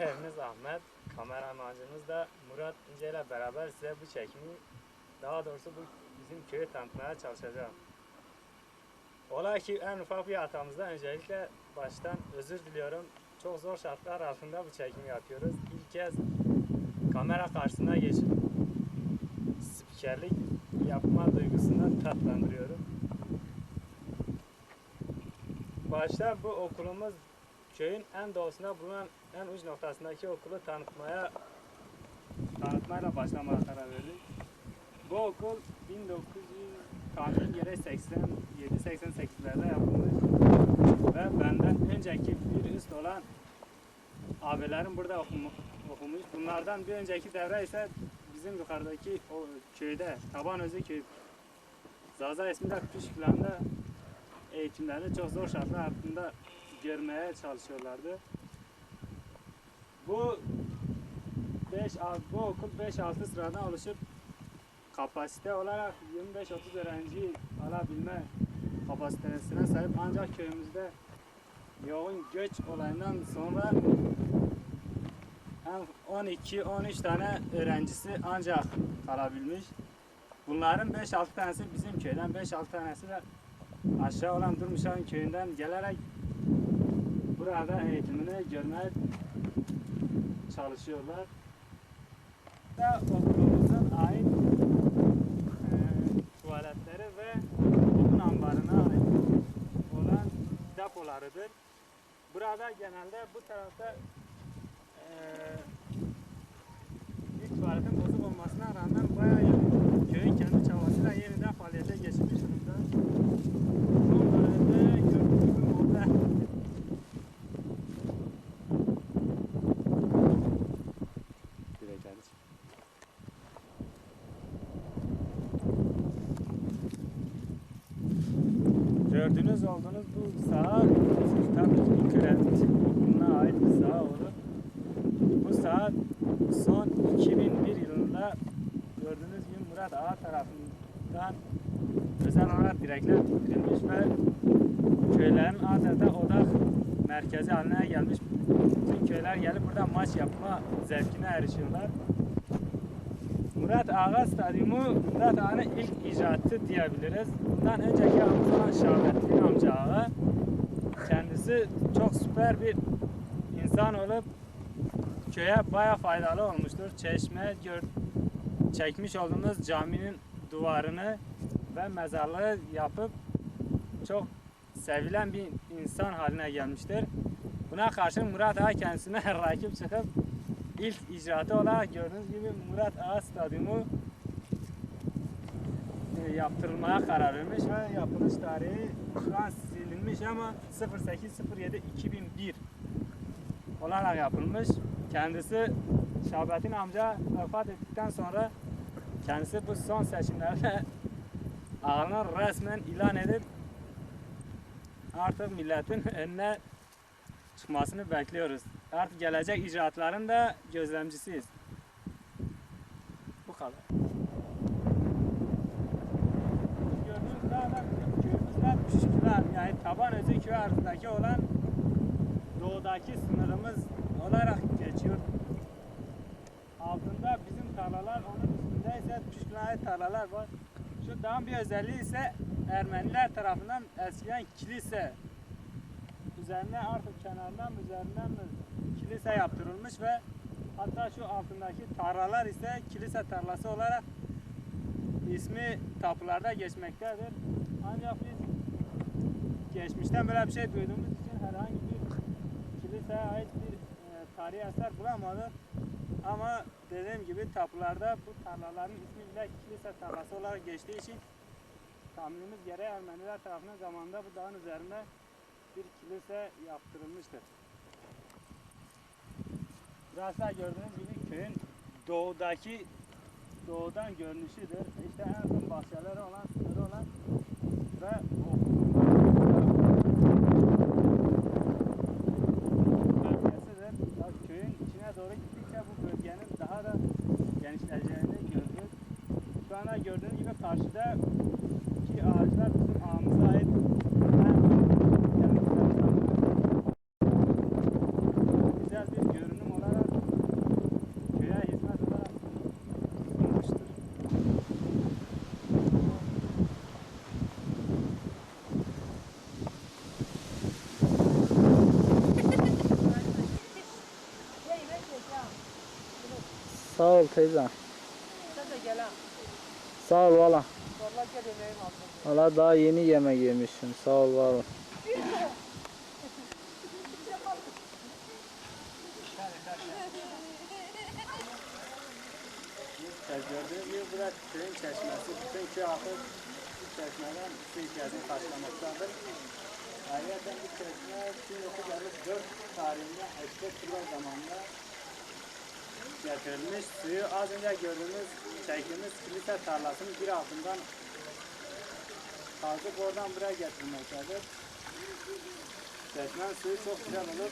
Şefimiz Ahmet, kameramancımız da Murat İnce ile beraber size bu çekimi, daha doğrusu bu bizim köyü tanıtmaya çalışacağım. Olay ki en ufak bir hatamızda öncelikle baştan özür diliyorum. Çok zor şartlar altında bu çekimi yapıyoruz. İlk kez kamera karşısına geçip spikerlik yapma duygusunu tatlandırıyorum. Başta bu okulumuz köyün en doğusunda bulunan en uç noktasındaki okulu tanıtmaya tanıtmayla başlamaya karar verdik. Bu okul 1900 tahmin göre 87-88'lerde yapılmış ve benden önceki bir üst olan abilerim burada okumu- okumuş. Bunlardan bir önceki devre ise bizim yukarıdaki o köyde, Tabanözü köy, Zaza isminde Kuşkulan'da eğitimlerini çok zor şartlar altında görmeye çalışıyorlardı. Bu 5 bu okul 5-6 sıradan oluşup kapasite olarak 25-30 öğrenci alabilme kapasitesine sahip ancak köyümüzde yoğun göç olayından sonra en 12-13 tane öğrencisi ancak kalabilmiş. Bunların 5-6 tanesi bizim köyden, 5-6 tanesi de aşağı olan Durmuşan köyünden gelerek burada eğitimini görmeye çalışıyorlar. Da okulumuzun ait e, tuvaletleri ve odun ambarına ait olan depolarıdır. Burada genelde bu tarafta e, bir tuvaletin bozuk olmasına rağmen bayağı köyün kendi çabasıyla yeniden faaliyete geçmiş durumda. Son dönemde gördüğünüz gibi burada Direkt kardeşim. Gördüğünüz olduğunuz bu saha Sultan Kırat Okulu'na ait bir saha olur. Bu saha son 2001 yılında gördüğünüz gibi Murat Ağa tarafından özel olarak direkler dikilmiş ve köylerin adeta odak merkezi haline gelmiş. Bütün köyler gelip burada maç yapma zevkine erişiyorlar. Ağa Stadyumu Murat Ağa'nın ilk icatı diyebiliriz. Bundan önceki ağamız olan Şahmettin amca ağa. Kendisi çok süper bir insan olup köye baya faydalı olmuştur. Çeşme gör, çekmiş olduğumuz caminin duvarını ve mezarlığı yapıp çok sevilen bir insan haline gelmiştir. Buna karşı Murat Ağa kendisine rakip çıkıp ilk icraatı olarak gördüğünüz gibi Murat Ağa Stadyumu e, yaptırılmaya karar vermiş ve yapılış tarihi şu an silinmiş ama 08.07.2001 olarak yapılmış. Kendisi Şahabettin amca vefat ettikten sonra kendisi bu son seçimlerde ağını resmen ilan edip artık milletin önüne çıkmasını bekliyoruz. Artık gelecek icraatların da gözlemcisiyiz. Kadar. Gördüğünüz bizim köyümüzden yani taban özü köy arasındaki olan doğudaki sınırımız olarak geçiyor. Altında bizim tarlalar, onun üstünde ise Püşküler tarlalar var. Şu dağın bir özelliği ise Ermeniler tarafından eskiden kilise üzerine artık kenarından mı üzerinden kilise yaptırılmış ve hatta şu altındaki tarlalar ise kilise tarlası olarak ismi tapularda geçmektedir. Ancak biz geçmişten böyle bir şey duyduğumuz için herhangi bir kiliseye ait bir e, tarihi eser bulamadık. Ama dediğim gibi tapularda bu tarlaların ismi bile kilise tarlası olarak geçtiği için tahminimiz gereği Ermeniler tarafından zamanında bu dağın üzerine bir kilise yaptırılmıştır. Burası gördüğünüz gibi köyün doğudaki doğudan görünüşüdür. İşte en son bahçeleri olan, olan ve bölgesidir. Ya köyün içine doğru gittikçe bu bölgenin daha da genişleyeceğini gördük. Şu anda gördüğünüz gibi karşıda ki ağaçlar bizim ağamıza ait en güzel bir görünüm olarak Sağ ol teyzem. Sen de gel ha. Sağ ol valla. Vallahi gel yemeğim hazır. Valla daha yeni yemek yemişim. Sağ ol var ol. Gördüğünüz gibi burası köyün çeşmesi. Bütün köy halkı bu çeşmeden su ihtiyacını karşılamaktadır. Ayrıca bu çeşme 1954 tarihinde Ekbetullah zamanında getirilmiş. Suyu az önce gördüğümüz, çektiğimiz kilise tarlasının bir altından kazıp oradan buraya getirilmektedir. Çeşmenin suyu çok güzel olur.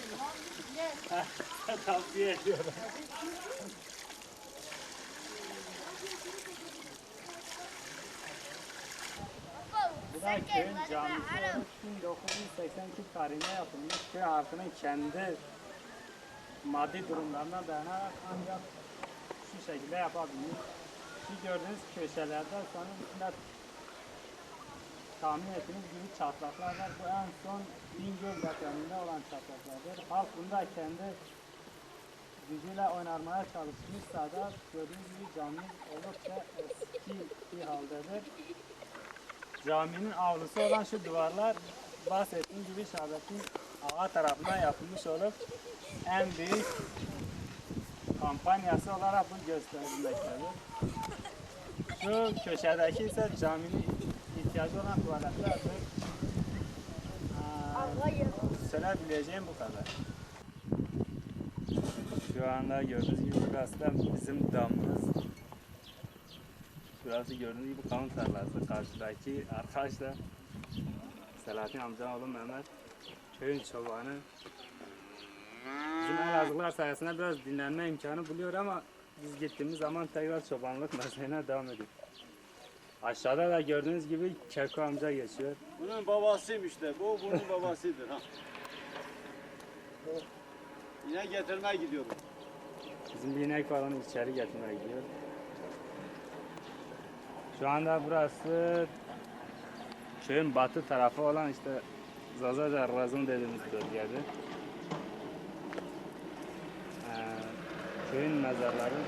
Tavsiye ediyorum. Bu da köyün camisi olup 1982 tarihinde yapılmış köy halkının kendi maddi durumlarına dayanarak ancak şu şekilde yapabilmiş. Şu gördüğünüz köşelerde sanırım içinde tahmin ettiğiniz gibi çatlaklar var. Bu en son Bingöl depreminde olan çatlaklardır. Halk bunda kendi gücüyle oynarmaya çalışmışsa da gördüğünüz gibi camimiz oldukça eski bir haldedir. Caminin avlusu olan şu duvarlar bahsettiğim gibi Şahbettin Ağa tarafından yapılmış olup en büyük kampanyası olarak bu gösterilmektedir. Şu köşedeki ise caminin ihtiyacı olan tuvaletlerdir. Aa, Söyleyebileceğim bu kadar. Şu anda gördüğünüz gibi burası da bizim damımız. Burası gördüğünüz gibi kavun tarlası. Karşıdaki arkadaş da Selahattin amca oğlu Mehmet. Köyün çobanı. Bizim Elazığlılar sayesinde biraz dinlenme imkanı buluyor ama biz gittiğimiz zaman tekrar çobanlık mesleğine devam ediyor. Aşağıda da gördüğünüz gibi Keko amca geçiyor. Bunun babasıymış de. Bu bunun babasıdır ha. Yine getirmeye gidiyorum. Bizim bir inek var onu içeri getirmeye gidiyor. Şu anda burası köyün batı tarafı olan işte Zazaca Razım dediğimiz bölgede. Ee, köyün mezarları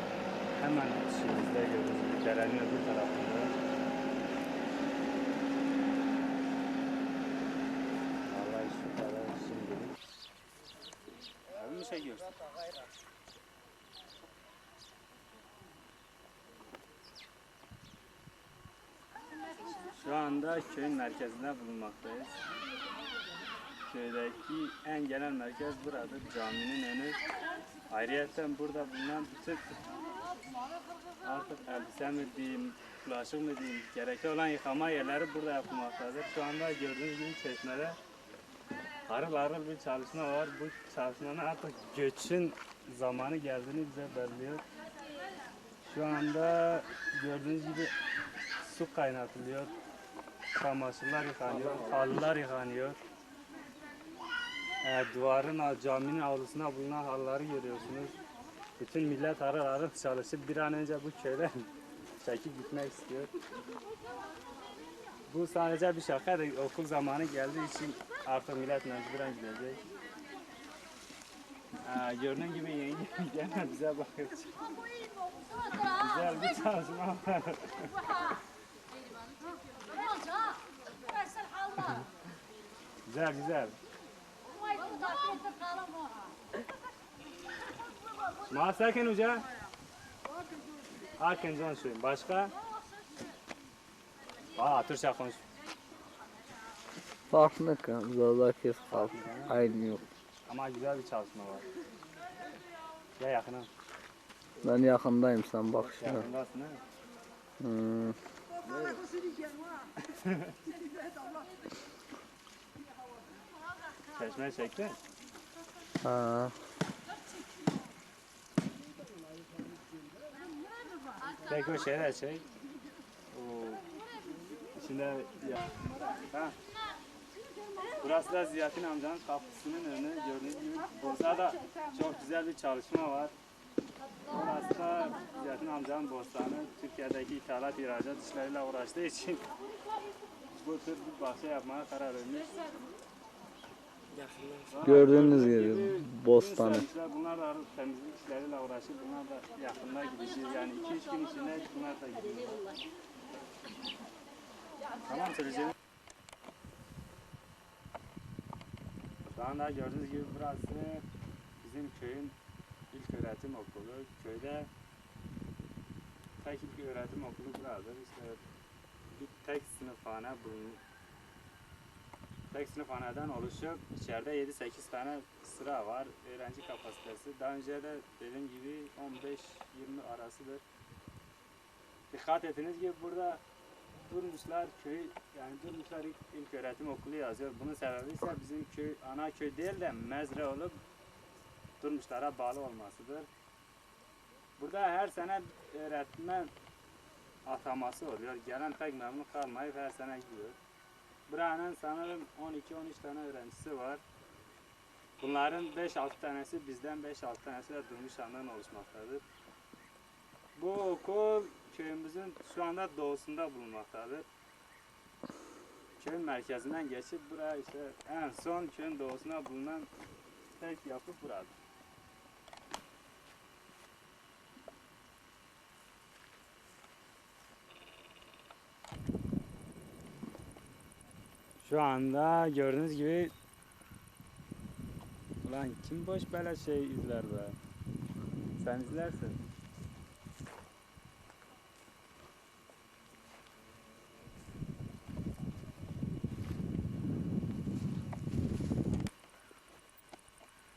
hemen içimizde gördüğünüz derenin öbür tarafında. Vallahi şu kadar şimdilik. Abi mi çekiyorsun? Şu anda köyün merkezinde bulunmaktayız. Köydeki en genel merkez buradır. Caminin önü. Ayrıca burada bulunan bütün artık elbise mi diyeyim, bulaşık mı diyeyim, gerekli olan yıkama yerleri burada yapılmaktadır. Şu anda gördüğünüz gibi çeşmede harıl harıl bir çalışma var. Bu çalışmanın artık göçün zamanı geldiğini bize belirliyor. Şu anda gördüğünüz gibi su kaynatılıyor. Çamaşırlar yıkanıyor, halılar yıkanıyor. Ee, duvarın, caminin avlusuna bulunan halıları görüyorsunuz. Bütün millet harıl harıl çalışıp bir an önce bu köyden çekip gitmek istiyor. Bu sadece bir şaka da okul zamanı geldiği için artık millet mecburen gidecek. Ee, gördüğün gibi yenge gene bize bakıyor. Güzel bir çalışma var. Güzel güzel. Ma sakin uca. Hakan can söyleyeyim. Başka? Aa Türkçe konuş. Farklı kan. Zaldaki farklı. Aynı yok. Ama güzel bir çalışma var. Ya yakına. Ben yakındayım sen bak şuna. Yakındasın ha. Hmm. Çeşme çekti. Ha. Peki o şey de çek. O içinde ya. Ha. Burası da Ziyatin amcanın kapısının önü. Gördüğünüz gibi burada da çok güzel bir çalışma var. Burası da Ziyatin amcanın bostanı. Türkiye'deki ithalat ihracat işleriyle uğraştığı için bu tür bir bahçe yapmaya karar vermiş. Gördüğünüz gibi bostanı. Bunlar da temizlik işleriyle uğraşır. Bunlar da yakında gidişir. Yani 2-3 gün içinde bunlar da gidiyor. Tamam söyleyeceğim. Şu anda gördüğünüz gibi burası bizim köyün ilk öğretim okulu. Köyde tek ilk öğretim okulu buradır. İşte bir tek sınıfhane bulunur. Tek sınıfhaneden oluşuyor. İçeride 7-8 tane sıra var. Öğrenci kapasitesi. Daha önce de dediğim gibi 15-20 arasıdır. Dikkat ettiğiniz gibi burada Durmuşlar köy yani Durmuşlar ilk, ilk öğretim okulu yazıyor. Bunun sebebi ise bizim köy ana köy değil de mezre olup Durmuşlara bağlı olmasıdır. Burada her sene öğretmen ataması oluyor. Gelen pek memnun kalmayıp her sene gidiyor. Buranın sanırım 12-13 tane öğrencisi var. Bunların 5-6 tanesi bizden 5-6 tanesi de Durmuşhan'dan oluşmaktadır. Bu okul köyümüzün şu anda doğusunda bulunmaktadır. Köyün merkezinden geçip buraya işte en son köyün doğusuna bulunan tek yapı buradır. Şu anda gördüğünüz gibi Ulan kim boş böyle şey izler be? Sen izlersin.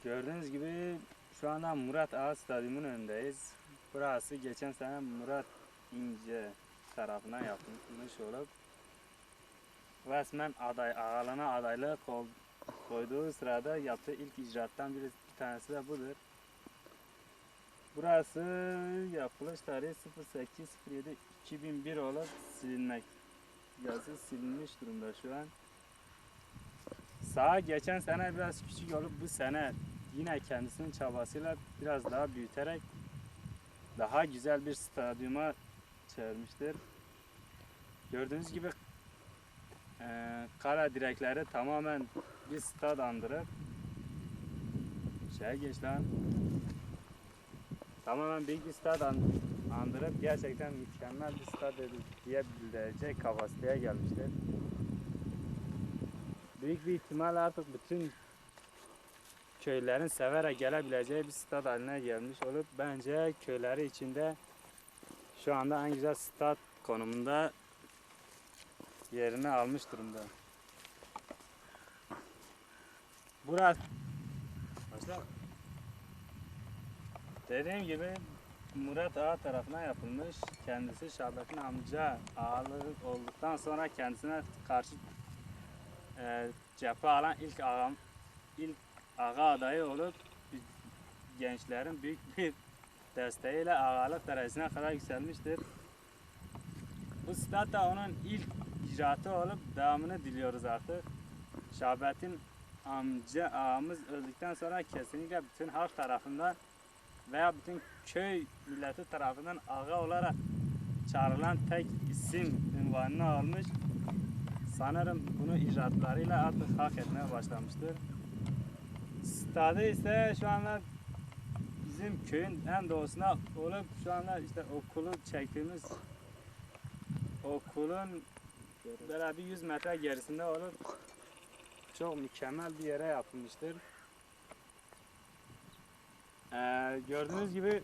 Gördüğünüz gibi şu anda Murat Ağa Stadyumu'nun önündeyiz. Burası geçen sene Murat İnce tarafından yapılmış olup resmen aday, ağalana adaylığı kol- koyduğu sırada yaptığı ilk icraattan biri, bir tanesi de budur. Burası yapılış tarihi 08.07.2001 olup silinmek yazı silinmiş durumda şu an. Saha geçen sene biraz küçük olup bu sene yine kendisinin çabasıyla biraz daha büyüterek daha güzel bir stadyuma çevirmiştir. Gördüğünüz gibi eee kara direkleri tamamen bir stad andırıp şey geç lan tamamen bir stad an- andırıp gerçekten mükemmel bir stad diyebilecek kapasiteye gelmiştir. Büyük bir ihtimal artık bütün köylerin severek gelebileceği bir stad haline gelmiş olup bence köyleri içinde şu anda en güzel stad konumunda yerini almış durumda. Burası Başla. Dediğim gibi Murat Ağa tarafından yapılmış. Kendisi Şahbet'in amca ağalığı olduktan sonra kendisine karşı e, cephe alan ilk ağam ilk ağa adayı olup gençlerin büyük bir desteğiyle ağalık derecesine kadar yükselmiştir. Bu stat da onun ilk icraatı olup devamını diliyoruz artık. Şahbet'in amca ağamız öldükten sonra kesinlikle bütün halk tarafından veya bütün köy milleti tarafından ağa olarak çağrılan tek isim ünvanını almış. Sanırım bunu icraatlarıyla artık hak etmeye başlamıştır. Stadı ise şu anda bizim köyün en doğusuna olup şu anda işte okulun çektiğimiz okulun böyle bir 100 metre gerisinde olup çok mükemmel bir yere yapılmıştır. Ee, gördüğünüz gibi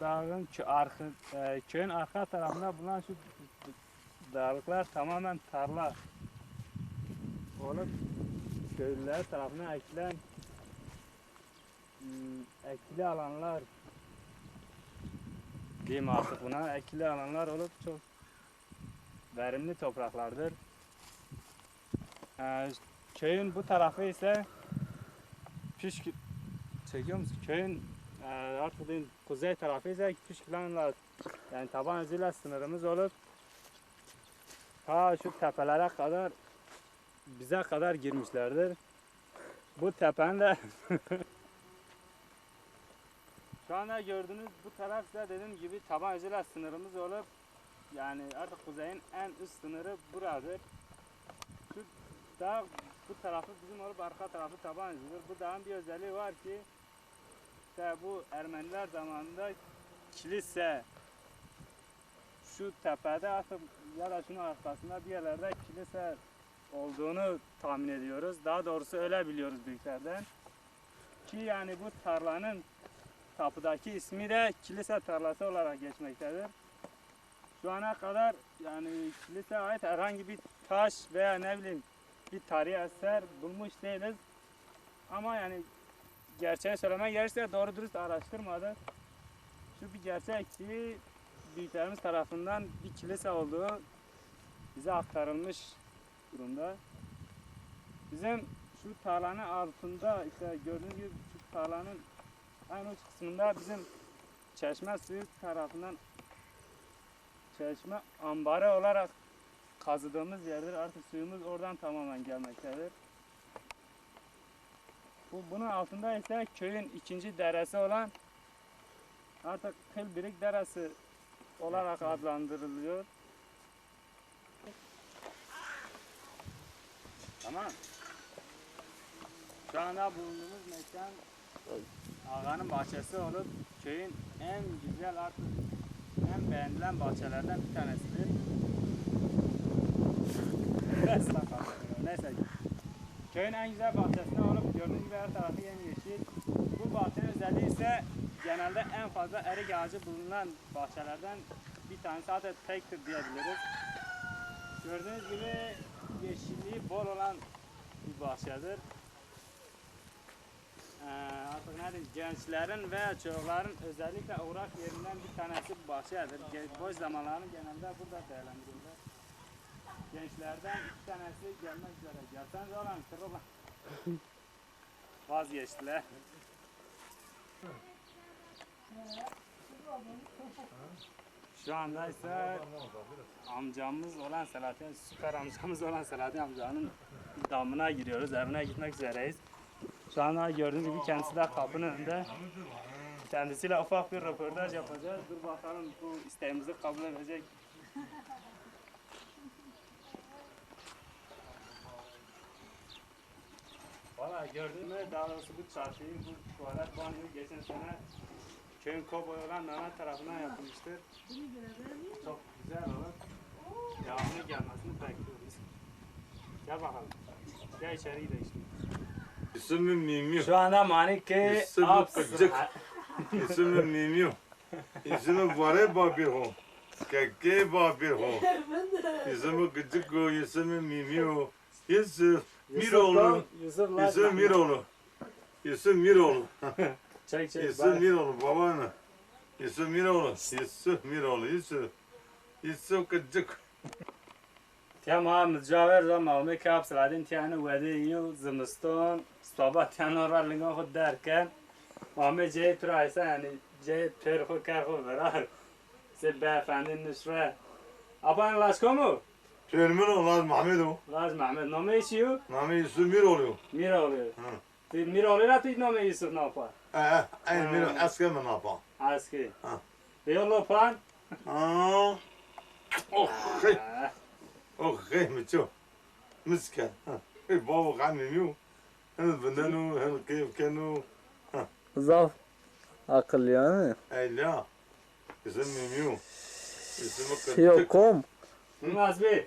dağın arka, e, köyün arka tarafında bulunan şu dağlıklar tamamen tarla olup köylüler tarafından ekilen hmm, ekili alanlar diyeyim artık buna ekili alanlar olup çok verimli topraklardır. Ee, köyün bu tarafı ise Püşkü çekiyor musun? Köyün e, artık kuzey tarafı ise Püşkülan'la yani taban hızıyla sınırımız olup ta şu tepelere kadar bize kadar girmişlerdir. Bu tepenin de şu anda gördüğünüz bu taraf da dediğim gibi taban hızıyla sınırımız olup yani artık kuzeyin en üst sınırı buradır. Şu dağ bu tarafı bizim olup arka tarafı Tabancı'dır. Bu dağın bir özelliği var ki işte bu Ermeniler zamanında kilise şu tepede artık ya da şunun arkasında bir yerlerde kilise olduğunu tahmin ediyoruz. Daha doğrusu öyle biliyoruz büyüklerden. Ki yani bu tarlanın tapudaki ismi de kilise tarlası olarak geçmektedir. Şu ana kadar yani kilise ait herhangi bir taş veya ne bileyim bir tarihi eser bulmuş değiliz. Ama yani gerçeği söylemek gerekirse doğru dürüst araştırmadık. Şu bir gerçek ki büyüklerimiz tarafından bir kilise olduğu bize aktarılmış durumda. Bizim şu tarlanın altında işte gördüğünüz gibi şu tarlanın en uç kısmında bizim çeşme suyu tarafından çeşme ambarı olarak kazıdığımız yerdir. Artık suyumuz oradan tamamen gelmektedir. Bu, bunun altında ise köyün ikinci deresi olan artık Kılbirik Deresi olarak adlandırılıyor. Tamam. Şu anda bulunduğumuz mekan ağanın bahçesi olup köyün en güzel artık en beğenilen bahçelerden bir tanesidir. Neyse. Köyün en güzel bahçesinde olup gördüğünüz gibi her tarafı yemyeşil. Bu bahçenin özelliği ise genelde en fazla erik ağacı bulunan bahçelerden bir tanesi hatta tektir diyebiliriz. Gördüğünüz gibi yeşilliği bol olan bir bahçedir. Ee, artık ne diyeyim, gençlerin ve çocukların özellikle uğrak yerinden bir tanesi bahçedir. Boş zamanlarını genelde burada değerlendiriyorlar. Gençlerden iki tanesi gelmek üzere. Gelseniz olan kırılan. Vazgeçtiler. Şu anda ise amcamız olan Selahattin, süper amcamız olan Selahattin amcanın damına giriyoruz. Evine gitmek üzereyiz. Şu anda gördüğünüz gibi kendisi de kapının önünde. Kendisiyle ufak bir röportaj yapacağız. Dur bakalım bu isteğimizi kabul edecek. Valla gördün mü daha doğrusu bu çarşıyı, bu tuvalet banyoyu geçen sene köyün koboy olan Mehmet tarafından yapılmıştır. Çok güzel olur. Devamlı gelmesini bekliyoruz. Gel bakalım. Gel içeri gidelim. İsmim Mimio. Şu anda Manik İsim Aps Kıcık. İsmim Mimio. İsmim Vare Babir ho. Keke Babir ho. İsmim Kıcık ho. İsmim Mimio. Yusuf. Miroğlu. Yusuf İsmim Miroğlu. İsmim Miroğlu. Çek çek. İsmim Miroğlu. Babanı. İsmim Miroğlu. Yusuf Miroğlu. Yusuf. Yusuf Kıcık. تمام متجاور را مامه که اب سلادین تیانه وده یو زمستان صبح تیانه را لنگا خود در کن مامه جه تو را ایسا یعنی جه پر خود کر خود برار سه بفندین نشره اپا این لاش کمو Termin olan Mahmed'u. لاش محمد نامه ایشیو Nami Yusuf Miroğlu. میر اولی Hı. تی میر اولی را توی نامه یوسف ناپا Ee, en Miro eski mi ne yapalım? از کی Ha. بیالو پان Aa. Oh, hey. Oh, hey, متشو مسكن hey بابا قاعد ميميو انا بندانو هل كيف كانوا Zaf akıl yani. اي لا اسم ميميو اسمك Yok kom. ناز بی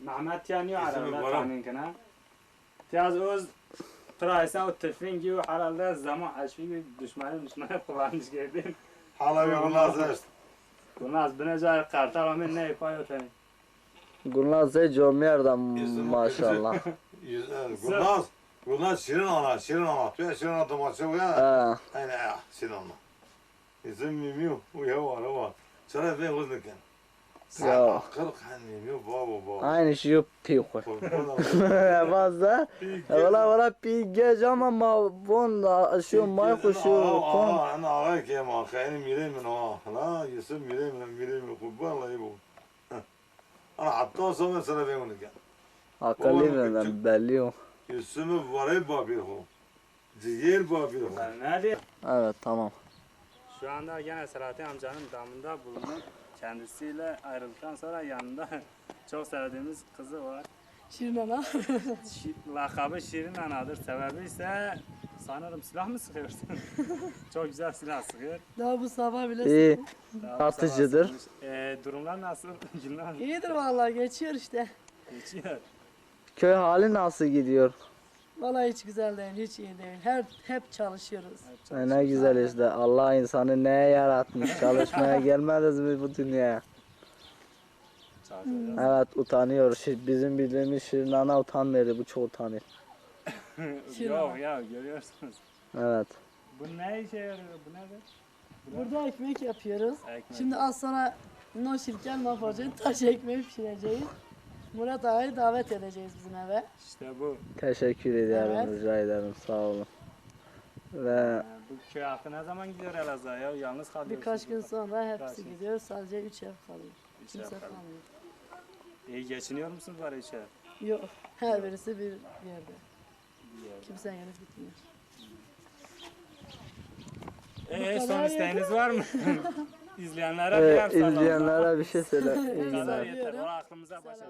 محمد تیانیو اسم عرب لا الورم. تامین کنه تیاز اوز ترایسا و تفرینگی و حلال زمان عشقی دشمنی دشمنی خوانش کردیم حالا بيقول لها Bunlar bine jar kartal amin ne yapıyor Gurnaz ey cömerden maşallah. Gurnaz, Gurnaz Şirin ana, Şirin ana. Tu ya Şirin ana domates bu ya. Aynen ya, Şirin ana. İzin mimiyo, bu ya var ama. Sana ben uzunken. Ya. Kırk hani mimiyo, baba baba. Aynı şey yok piyoko. Bazda. Valla valla piyge ama ma bunda şu mayko şu kon. Ana ağay kem ağay, yani mireyim ben o. La, Yusuf mireyim ben mireyim. Kubban la bu. ಹತ್ತೋತ್ಸವ ಸಲವೇ ಅವನಿಗೆ ಆ ಕಲ್ಲಿನ ಬೆಲೆಯು Üstümü varayı babir ho. Ciğer babir ho. Nerede? Evet tamam. Şu anda gene Selahattin amcanın damında bulunup kendisiyle ayrıldıktan sonra yanında çok sevdiğimiz kızı var. Şirin Ana. Şi, lakabı Şirin Ana'dır. Sebebi ise sanırım silah mı sıkıyorsun? Çok güzel silah sıkıyor. Daha bu sabah bile İyi. sıktım. Daha bu Atıcıdır. sabah sıkmış. Ee, durumlar nasıl? Günler İyidir vallahi geçiyor işte. geçiyor. Köy hali nasıl gidiyor? Vallahi hiç güzel değil, hiç iyi değil. Her hep çalışıyoruz. E, ne güzel işte. Allah insanı neye yaratmış? Çalışmaya gelmediniz mi bu dünyaya? Çalışacağız. Evet utanıyor. Şi- Bizim bildiğimiz Şirin Ana utanmıyor. Bu çok utanıyor. Yok ya görüyorsunuz. Evet. Bu ne işe yarıyor? Bu nedir? Burada ekmek yapıyoruz. Ekmek. Şimdi az sonra noşirken yapacağız? Taş ekmeği pişireceğiz. Murat ağayı davet edeceğiz bizim eve. İşte bu. Teşekkür ederim. Evet. Rica ederim. Sağ olun. Ve Ee, bu köy halkı ne zaman gidiyor Elazığ'a ya? Yalnız kalıyorsunuz. Birkaç gün burada. sonra hepsi gün. gidiyor. Sadece üç ev kalıyor. Şey Kimse yapalım. kalmıyor. İyi geçiniyor musunuz bari işe? Yok. Her birisi bir yerde. Kimse gelip gitmiyor. Ee, son isteğiniz var mı? İzleyenlere e, salam. izleyenlere bir şey söyle. Bu kadar yeter. O aklımıza başa